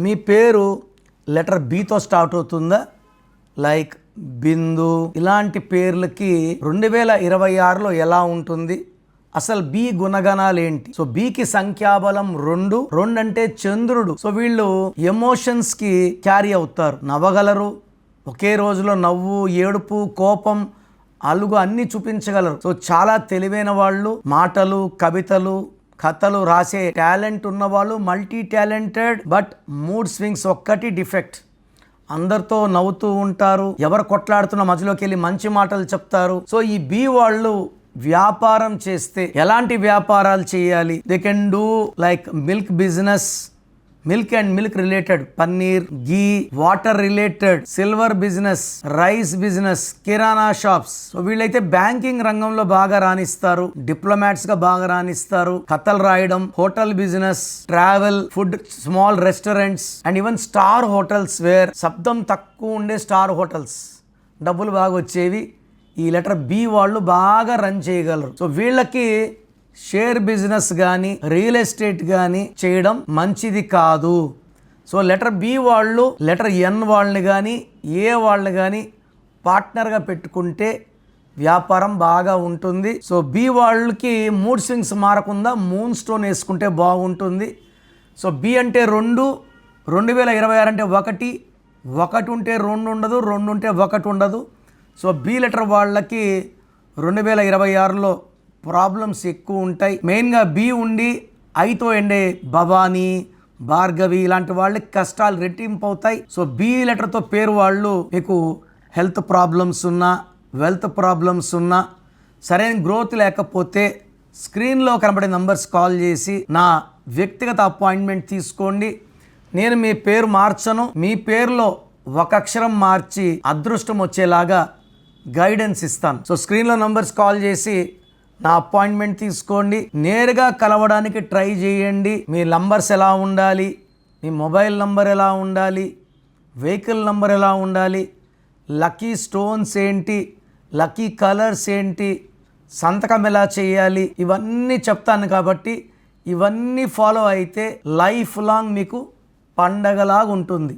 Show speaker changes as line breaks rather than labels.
మీ పేరు లెటర్ బితో స్టార్ట్ అవుతుందా? లైక్ బిందు. ఇలాంటి పేర్లకి రెండు వేల ఇరవై ఆరులో ఎలా ఉంటుంది? అసలు బి గుణగణాలు ఏంటి? సో బికి సంఖ్యాబలం రెండు రెండు అంటే చంద్రుడు. సో వీళ్ళు ఎమోషన్స్కి క్యారీ అవుతారు. నవ్వగలరు. ఒకే రోజులో నవ్వు ఏడుపు కోపం అలుగు అన్ని చూపించగలరు. సో చాలా తెలివైన వాళ్ళు మాటలు కవితలు కథలు రాసే టాలెంట్ ఉన్నవాళ్ళు multi talented but mood swings ఒక్కటి డిఫెక్ట్. అందరితో నవ్వుతూ ఉంటారు ఎవరు కొట్లాడుతున్న మధ్యలోకి వెళ్ళి మంచి మాటలు చెప్తారు. సో ఈ బి వాళ్ళు వ్యాపారం చేస్తే ఎలాంటి వ్యాపారాలు చేయాలి? They can do like milk business milk and milk related paneer ghee water related silver business rice business kirana shops. So వీళ్ళైతే బ్యాంకింగ్ రంగంలో బాగా రాణిస్తారు డిప్లొమాట్స్గా బాగా రాణిస్తారు కథలు రాయడం hotel business travel food small restaurants and even star hotels where శబ్దం తక్కువ ఉండే స్టార్ హోటల్స్. డబ్బులు బాగా వచ్చేవి ఈ లెటర్ బి వాళ్ళు బాగా రన్ చేయగలరు. సో వీళ్ళకి షేర్ బిజినెస్ కానీ రియల్ ఎస్టేట్ కానీ చేయడం మంచిది కాదు. సో లెటర్ బి వాళ్ళు లెటర్ ఎన్ వాళ్ళని కానీ ఏ వాళ్ళని కానీ పార్ట్నర్గా పెట్టుకుంటే వ్యాపారం బాగా ఉంటుంది. సో బి వాళ్ళకి మూడ్ స్వింగ్స్ మారకుండా మూన్ స్టోన్ వేసుకుంటే బాగుంటుంది. సో బి అంటే రెండు రెండు వేల ఇరవై ఆరు అంటే ఒకటి ఒకటి ఉంటే రెండు ఉండదు రెండు ఉంటే ఒకటి ఉండదు. సో బి లెటర్ వాళ్ళకి రెండు వేల ఇరవై ఆరులో ప్రాబ్లమ్స్ ఎక్కువ ఉంటాయి. మెయిన్గా బి ఉండి ఐతో ఎండే భవానీ భార్గవి ఇలాంటి వాళ్ళకి కష్టాలు రెట్టింపు అవుతాయి సో బి లెటర్తో పేరు వాళ్ళు మీకు హెల్త్ ప్రాబ్లమ్స్ ఉన్నా వెల్త్ ప్రాబ్లమ్స్ ఉన్నా సరైన గ్రోత్ లేకపోతే స్క్రీన్లో కనబడే నంబర్స్ కాల్ చేసి నా వ్యక్తిగత అపాయింట్మెంట్ తీసుకోండి. నేను మీ పేరు మార్చను. మీ పేరులో ఒక అక్షరం మార్చి అదృష్టం వచ్చేలాగా గైడెన్స్ ఇస్తాను. సో స్క్రీన్లో నంబర్స్ కాల్ చేసి నా అపాయింట్మెంట్ తీసుకోండి. నేరుగా కలవడానికి ట్రై చేయండి. మీ నంబర్స్ ఎలా ఉండాలి? మీ మొబైల్ నంబర్ ఎలా ఉండాలి? వెహికల్ నంబర్ ఎలా ఉండాలి? లక్కీ స్టోన్స్ ఏంటి? లక్కీ కలర్స్ ఏంటి? సంతకం ఎలా చేయాలి? ఇవన్నీ చెప్తాను కాబట్టి ఇవన్నీ ఫాలో అయితే లైఫ్ లాంగ్ మీకు పండగలాగా ఉంటుంది